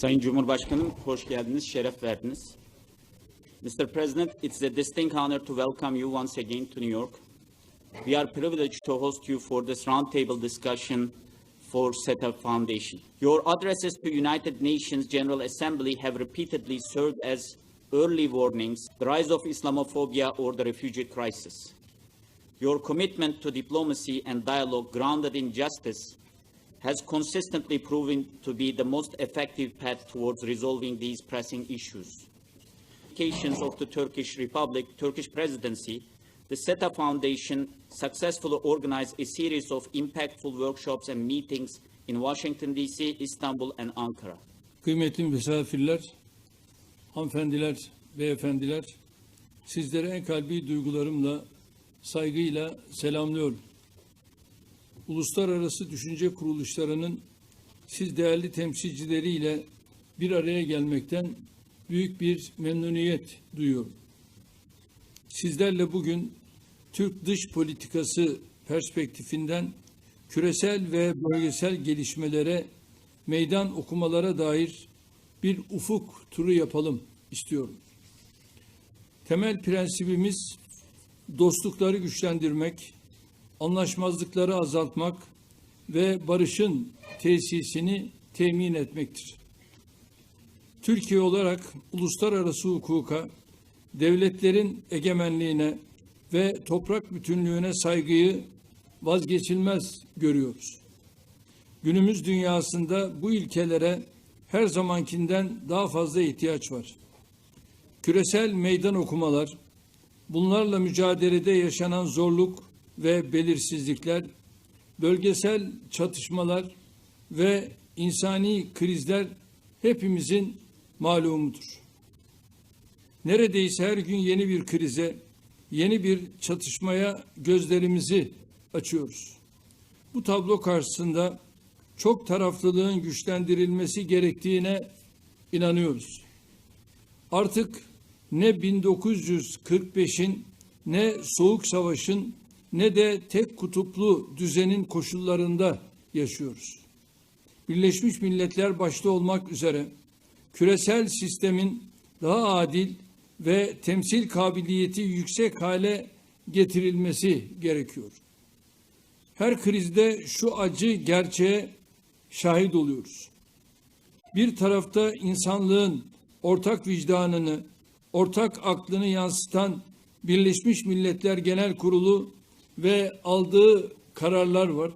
Sayın Cumhurbaşkanım, hoş geldiniz, şeref verdiniz. Mr. President, it's a distinct honor to welcome you once again to New York. We are privileged to host you for this roundtable discussion for SETA Foundation. Your addresses to United Nations General Assembly have repeatedly served as early warnings, the rise of Islamophobia or the refugee crisis. Your commitment to diplomacy and dialogue grounded in justice has consistently proven to be the most effective path towards resolving these pressing issues. Occasions of the Turkish Republic, Turkish presidency, the SETA Foundation successfully organized a series of impactful workshops and meetings in Washington, D.C., Istanbul, and Ankara. Kıymetli misafirler, hanımefendiler, beyefendiler, sizlere en kalbi duygularımla, saygıyla selamlıyorum. Uluslararası düşünce kuruluşlarının siz değerli temsilcileriyle bir araya gelmekten büyük bir memnuniyet duyuyorum. Sizlerle bugün Türk dış politikası perspektifinden küresel ve bölgesel gelişmelere, meydan okumalara dair bir ufuk turu yapalım istiyorum. Temel prensibimiz dostlukları güçlendirmek, anlaşmazlıkları azaltmak ve barışın tesisini temin etmektir. Türkiye olarak uluslararası hukuka, devletlerin egemenliğine ve toprak bütünlüğüne saygıyı vazgeçilmez görüyoruz. Günümüz dünyasında bu ilkelere her zamankinden daha fazla ihtiyaç var. Küresel meydan okumalar, bunlarla mücadelede yaşanan zorluk ve belirsizlikler, bölgesel çatışmalar ve insani krizler hepimizin malumudur. Neredeyse her gün yeni bir krize, yeni bir çatışmaya gözlerimizi açıyoruz. Bu tablo karşısında çok taraflılığın güçlendirilmesi gerektiğine inanıyoruz. Artık ne 1945'in ne Soğuk Savaş'ın ne de tek kutuplu düzenin koşullarında yaşıyoruz. Birleşmiş Milletler başta olmak üzere küresel sistemin daha adil ve temsil kabiliyeti yüksek hale getirilmesi gerekiyor. Her krizde şu acı gerçeğe şahit oluyoruz. Bir tarafta insanlığın ortak vicdanını, ortak aklını yansıtan Birleşmiş Milletler Genel Kurulu ve aldığı kararlar var.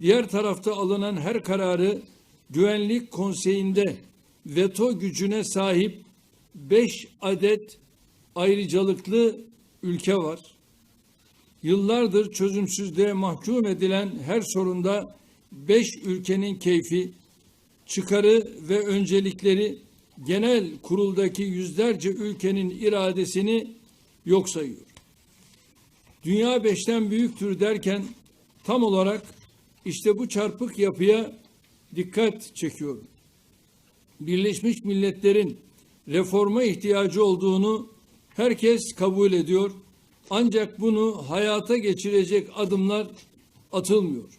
Diğer tarafta alınan her kararı Güvenlik Konseyi'nde veto gücüne sahip beş adet ayrıcalıklı ülke var. Yıllardır çözümsüzlüğe mahkum edilen her sorunda beş ülkenin keyfi, çıkarı ve öncelikleri genel kuruldaki yüzlerce ülkenin iradesini yok sayıyor. Dünya beşten büyüktür derken tam olarak işte bu çarpık yapıya dikkat çekiyorum. Birleşmiş Milletler'in reforma ihtiyacı olduğunu herkes kabul ediyor. Ancak bunu hayata geçirecek adımlar atılmıyor.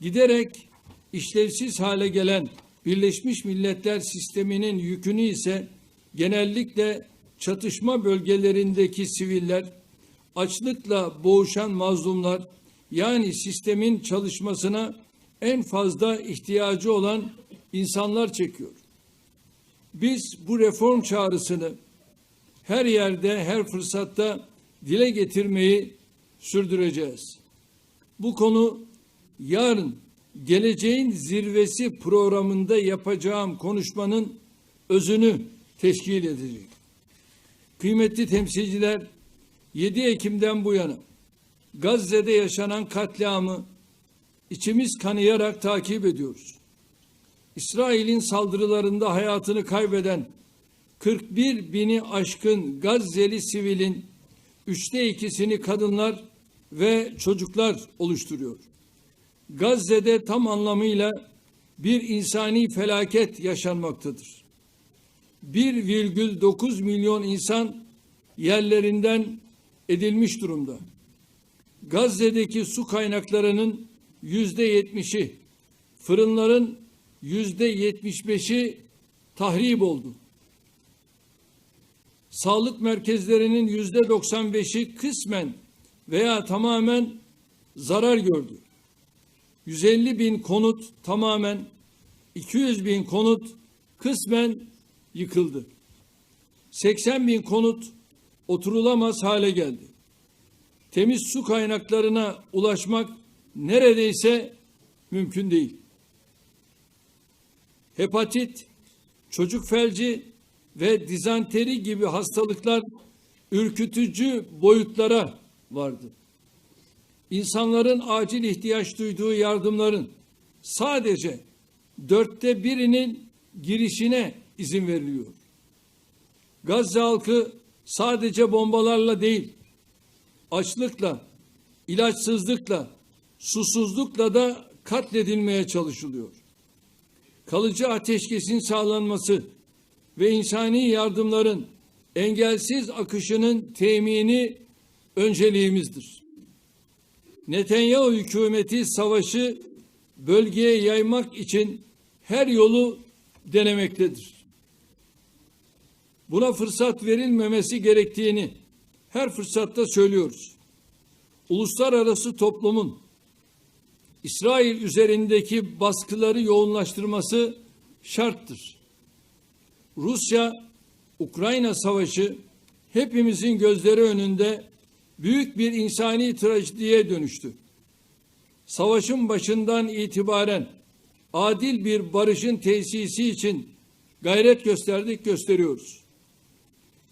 Giderek işlevsiz hale gelen Birleşmiş Milletler sisteminin yükünü ise genellikle çatışma bölgelerindeki siviller, açlıkla boğuşan mazlumlar, yani sistemin çalışmasına en fazla ihtiyacı olan insanlar çekiyor. Biz bu reform çağrısını her yerde, her fırsatta dile getirmeyi sürdüreceğiz. Bu konu yarın geleceğin zirvesi programında yapacağım konuşmanın özünü teşkil edecek. Kıymetli temsilciler, 7 Ekim'den bu yana Gazze'de yaşanan katliamı içimiz kanayarak takip ediyoruz. İsrail'in saldırılarında hayatını kaybeden 41 bini aşkın Gazze'li sivilin üçte ikisini kadınlar ve çocuklar oluşturuyor. Gazze'de tam anlamıyla bir insani felaket yaşanmaktadır. 1,9 milyon insan yerlerinden edilmiş durumda. Gazze'deki su kaynaklarının yüzde yetmişi, fırınların yüzde yetmiş beşi tahrip oldu. Sağlık merkezlerinin yüzde doksan beşi kısmen veya tamamen zarar gördü. 150 bin konut tamamen, 200 bin konut kısmen yıkıldı. 80 bin konut oturulamaz hale geldi. Temiz su kaynaklarına ulaşmak neredeyse mümkün değil. Hepatit, çocuk felci ve dizanteri gibi hastalıklar ürkütücü boyutlara vardı. İnsanların acil ihtiyaç duyduğu yardımların sadece dörtte birinin girişine izin veriliyor. Gazze halkı sadece bombalarla değil, açlıkla, ilaçsızlıkla, susuzlukla da katledilmeye çalışılıyor. Kalıcı ateşkesin sağlanması ve insani yardımların engelsiz akışının temini önceliğimizdir. Netanyahu hükümeti savaşı bölgeye yaymak için her yolu denemektedir. Buna fırsat verilmemesi gerektiğini her fırsatta söylüyoruz. Uluslararası toplumun İsrail üzerindeki baskıları yoğunlaştırması şarttır. Rusya Ukrayna savaşı hepimizin gözleri önünde büyük bir insani trajediye dönüştü. Savaşın başından itibaren adil bir barışın tesisi için gayret gösterdik, gösteriyoruz.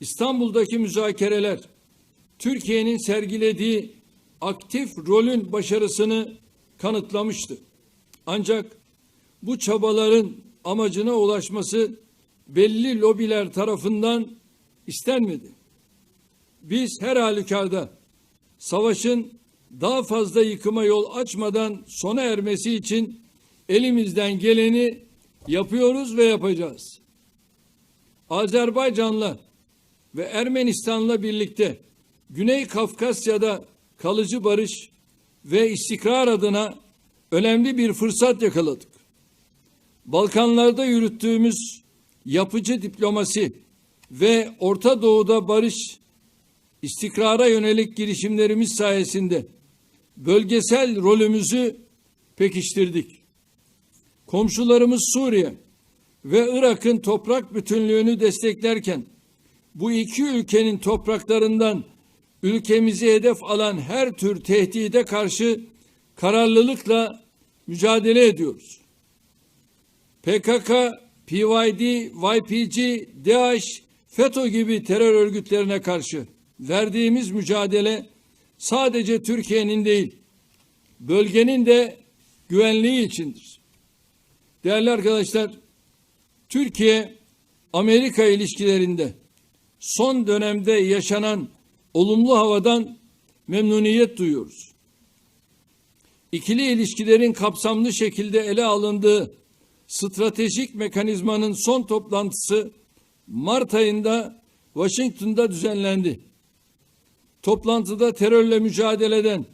İstanbul'daki müzakereler Türkiye'nin sergilediği aktif rolün başarısını kanıtlamıştı. Ancak bu çabaların amacına ulaşması belli lobiler tarafından istenmedi. Biz her halükarda savaşın daha fazla yıkıma yol açmadan sona ermesi için elimizden geleni yapıyoruz ve yapacağız. Azerbaycan'la ve Ermenistan'la birlikte Güney Kafkasya'da kalıcı barış ve istikrar adına önemli bir fırsat yakaladık. Balkanlarda yürüttüğümüz yapıcı diplomasi ve Orta Doğu'da barış, istikrara yönelik girişimlerimiz sayesinde bölgesel rolümüzü pekiştirdik. Komşularımız Suriye ve Irak'ın toprak bütünlüğünü desteklerken bu iki ülkenin topraklarından ülkemizi hedef alan her tür tehdide karşı kararlılıkla mücadele ediyoruz. PKK, PYD, YPG, DAEŞ, FETÖ gibi terör örgütlerine karşı verdiğimiz mücadele sadece Türkiye'nin değil, bölgenin de güvenliği içindir. Değerli arkadaşlar, Türkiye Amerika ilişkilerinde son dönemde yaşanan olumlu havadan memnuniyet duyuyoruz. İkili ilişkilerin kapsamlı şekilde ele alındığı stratejik mekanizmanın son toplantısı Mart ayında Washington'da düzenlendi. Toplantıda terörle mücadeleden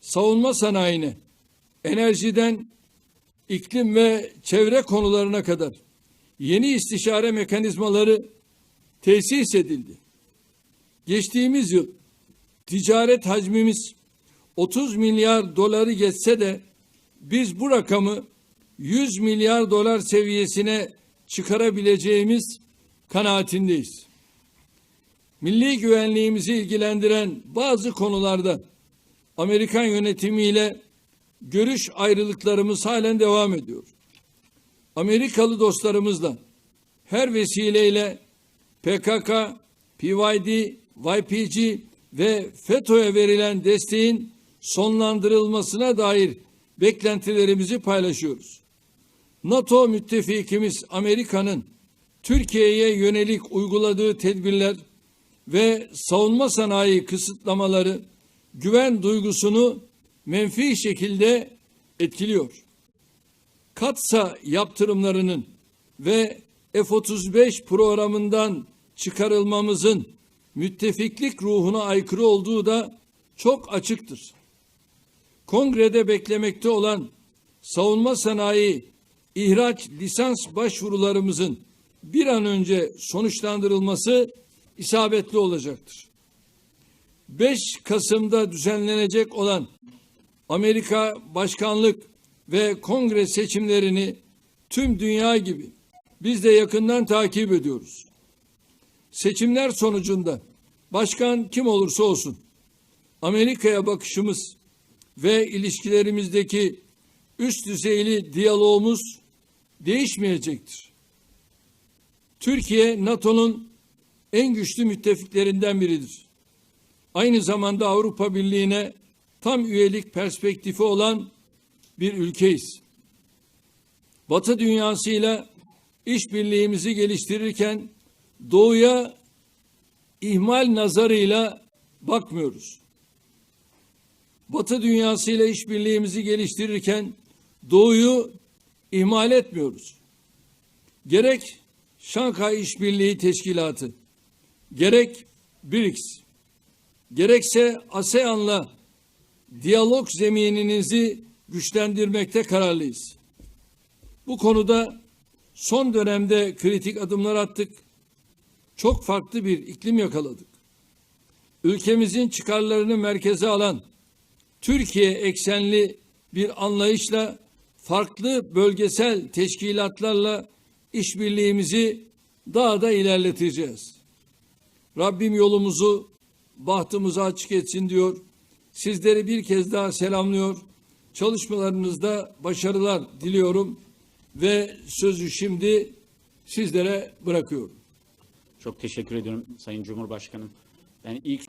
savunma sanayine, enerjiden iklim ve çevre konularına kadar yeni istişare mekanizmaları tesis edildi. Geçtiğimiz yıl ticaret hacmimiz 30 milyar doları geçse de biz bu rakamı 100 milyar dolar seviyesine çıkarabileceğimiz kanaatindeyiz. Milli güvenliğimizi ilgilendiren bazı konularda Amerikan yönetimiyle görüş ayrılıklarımız halen devam ediyor. Amerikalı dostlarımızla her vesileyle PKK, PYD, YPG ve FETÖ'ye verilen desteğin sonlandırılmasına dair beklentilerimizi paylaşıyoruz. NATO müttefikimiz Amerika'nın Türkiye'ye yönelik uyguladığı tedbirler ve savunma sanayi kısıtlamaları güven duygusunu menfi şekilde etkiliyor. Katsa yaptırımlarının ve F-35 programından çıkarılmamızın müttefiklik ruhuna aykırı olduğu da çok açıktır. Kongrede beklemekte olan savunma sanayi ihraç lisans başvurularımızın bir an önce sonuçlandırılması isabetli olacaktır. 5 Kasım'da düzenlenecek olan Amerika başkanlık ve kongre seçimlerini tüm dünya gibi biz de yakından takip ediyoruz. Seçimler sonucunda başkan kim olursa olsun Amerika'ya bakışımız ve ilişkilerimizdeki üst düzeyli diyalogumuz değişmeyecektir. Türkiye NATO'nun en güçlü müttefiklerinden biridir. Aynı zamanda Avrupa Birliği'ne tam üyelik perspektifi olan bir ülkeyiz. Batı dünyasıyla işbirliğimizi geliştirirken doğuya ihmal nazarıyla bakmıyoruz. Batı dünyasıyla işbirliğimizi geliştirirken doğuyu ihmal etmiyoruz. Gerek Şanghay İşbirliği Teşkilatı, gerek BRICS, gerekse ASEAN'la diyalog zemininizi güçlendirmekte kararlıyız. Bu konuda son dönemde kritik adımlar attık. Çok farklı bir iklim yakaladık. Ülkemizin çıkarlarını merkeze alan Türkiye eksenli bir anlayışla farklı bölgesel teşkilatlarla işbirliğimizi daha da ilerleteceğiz. Rabbim yolumuzu, bahtımızı açık etsin diyor. Sizleri bir kez daha selamlıyor. Çalışmalarınızda başarılar diliyorum ve sözü şimdi sizlere bırakıyorum. Çok teşekkür ediyorum Sayın Cumhurbaşkanım. Ben ilk